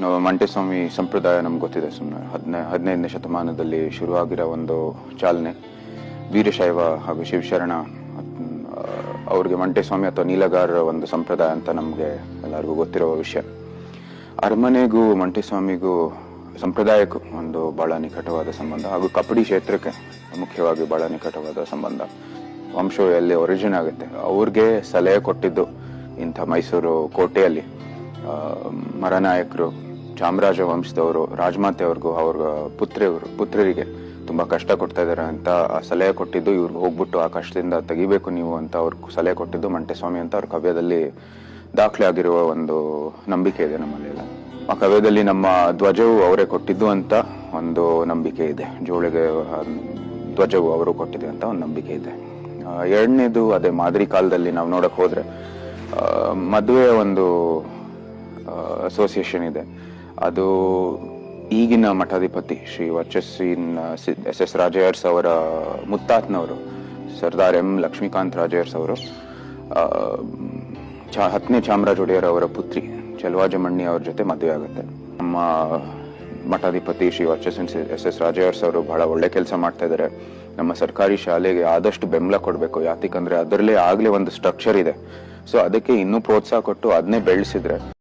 ಮಂಟೆಸ್ವಾಮಿ ಸಂಪ್ರದಾಯ ನಮ್ಗೆ ಗೊತ್ತಿದೆ. ಸುಮ್ಮನೆ ಹದಿನೈ ಹದಿನೈದನೇ ಶತಮಾನದಲ್ಲಿ ಶುರುವಾಗಿರೋ ಒಂದು ಚಾಲನೆ. ವೀರಶೈವ ಹಾಗೂ ಶಿವಶರಣ ಅವ್ರಿಗೆ ಮಂಟೆಸ್ವಾಮಿ ಅಥವಾ ನೀಲಗಾರರ ಒಂದು ಸಂಪ್ರದಾಯ ಅಂತ ನಮಗೆ ಎಲ್ಲರಿಗೂ ಗೊತ್ತಿರುವ ವಿಷಯ. ಅರಮನೆಗೂ ಮಂಟೆಸ್ವಾಮಿಗೂ ಸಂಪ್ರದಾಯಕ್ಕೂ ಒಂದು ಬಹಳ ನಿಕಟವಾದ ಸಂಬಂಧ. ಹಾಗೂ ಕಪಡಿ ಕ್ಷೇತ್ರಕ್ಕೆ ಮುಖ್ಯವಾಗಿ ಬಹಳ ನಿಕಟವಾದ ಸಂಬಂಧ. ವಂಶವು ಎಲ್ಲಿ ಒರಿಜಿನ್ ಆಗುತ್ತೆ. ಅವ್ರಿಗೆ ಸಲಹೆ ಕೊಟ್ಟಿದ್ದು ಇಂಥ ಮೈಸೂರು ಕೋಟೆಯಲ್ಲಿ ಮರನಾಯಕರು ಚಾಮರಾಜ ವಂಶದವರು, ರಾಜಮಾತೆ ಅವ್ರಿಗೂ, ಅವ್ರ ಪುತ್ರಿಯವರು ಪುತ್ರರಿಗೆ ತುಂಬಾ ಕಷ್ಟ ಕೊಡ್ತಾ ಇದ್ದಾರೆ ಅಂತ ಸಲಹೆ ಕೊಟ್ಟಿದ್ದು, ಇವ್ರಿಗೆ ಹೋಗ್ಬಿಟ್ಟು ಆ ಕಷ್ಟದಿಂದ ತೆಗಿಬೇಕು ನೀವು ಅಂತ ಅವ್ರಿಗೆ ಸಲಹೆ ಕೊಟ್ಟಿದ್ದು ಮಂಟೆಸ್ವಾಮಿ ಅಂತ ಅವ್ರ ಕವ್ಯದಲ್ಲಿ ದಾಖಲೆ ಆಗಿರುವ ಒಂದು ನಂಬಿಕೆ ಇದೆ ನಮ್ಮಲ್ಲೆಲ್ಲ. ಆ ಕವ್ಯದಲ್ಲಿ ನಮ್ಮ ಧ್ವಜವು ಅವರೇ ಕೊಟ್ಟಿದ್ದು ಅಂತ ಒಂದು ನಂಬಿಕೆ ಇದೆ. ಜೋಳಿಗೆ, ಧ್ವಜವು ಅವರು ಕೊಟ್ಟಿದೆ ಅಂತ ಒಂದು ನಂಬಿಕೆ ಇದೆ. ಎರಡನೇದು ಅದೇ ಮಾದರಿ ಕಾಲದಲ್ಲಿ ನಾವು ನೋಡಕ್ ಹೋದ್ರೆ ಮದುವೆಯ ಒಂದು ಅಸೋಸಿಯೇಷನ್ ಇದೆ. ಅದು ಈಗಿನ ಮಠಾಧಿಪತಿ ಶ್ರೀ ವರ್ಚಸ್ಸಿನ್ ಎಸ್ ಎಸ್ ರಾಜಯರ್ಸ್ ಅವರ ಮುತ್ತಾತ್ನವರು ಸರ್ದಾರ್ ಎಂ ಲಕ್ಷ್ಮೀಕಾಂತ್ ರಾಜಯರ್ಸ್ ಅವರು ಚಾ ಹತ್ತನೇ ಚಾಮರಾಜ ಒಡೆಯರ್ ಅವರ ಪುತ್ರಿ ಚೆಲುವಾಜಮಣ್ಣಿ ಅವ್ರ ಜೊತೆ ಮದುವೆ ಆಗುತ್ತೆ. ನಮ್ಮ ಮಠಾಧಿಪತಿ ಶ್ರೀ ವರ್ಚಸ್ಸಿನ್ ಎಸ್ ಎಸ್ ರಾಜಯರ್ಸ್ ಅವರು ಬಹಳ ಒಳ್ಳೆ ಕೆಲಸ ಮಾಡ್ತಾ ಇದ್ದಾರೆ. ನಮ್ಮ ಸರ್ಕಾರಿ ಶಾಲೆಗೆ ಆದಷ್ಟು ಬೆಂಬಲ ಕೊಡಬೇಕು ಯಾತಿಕಂದ್ರೆ ಅದರಲ್ಲೇ ಆಗ್ಲೇ ಒಂದು ಸ್ಟ್ರಕ್ಚರ್ ಇದೆ. ಸೊ ಅದಕ್ಕೆ ಇನ್ನೂ ಪ್ರೋತ್ಸಾಹ ಕೊಟ್ಟು ಅದನ್ನೇ ಬೆಳೆಸಿದ್ರೆ.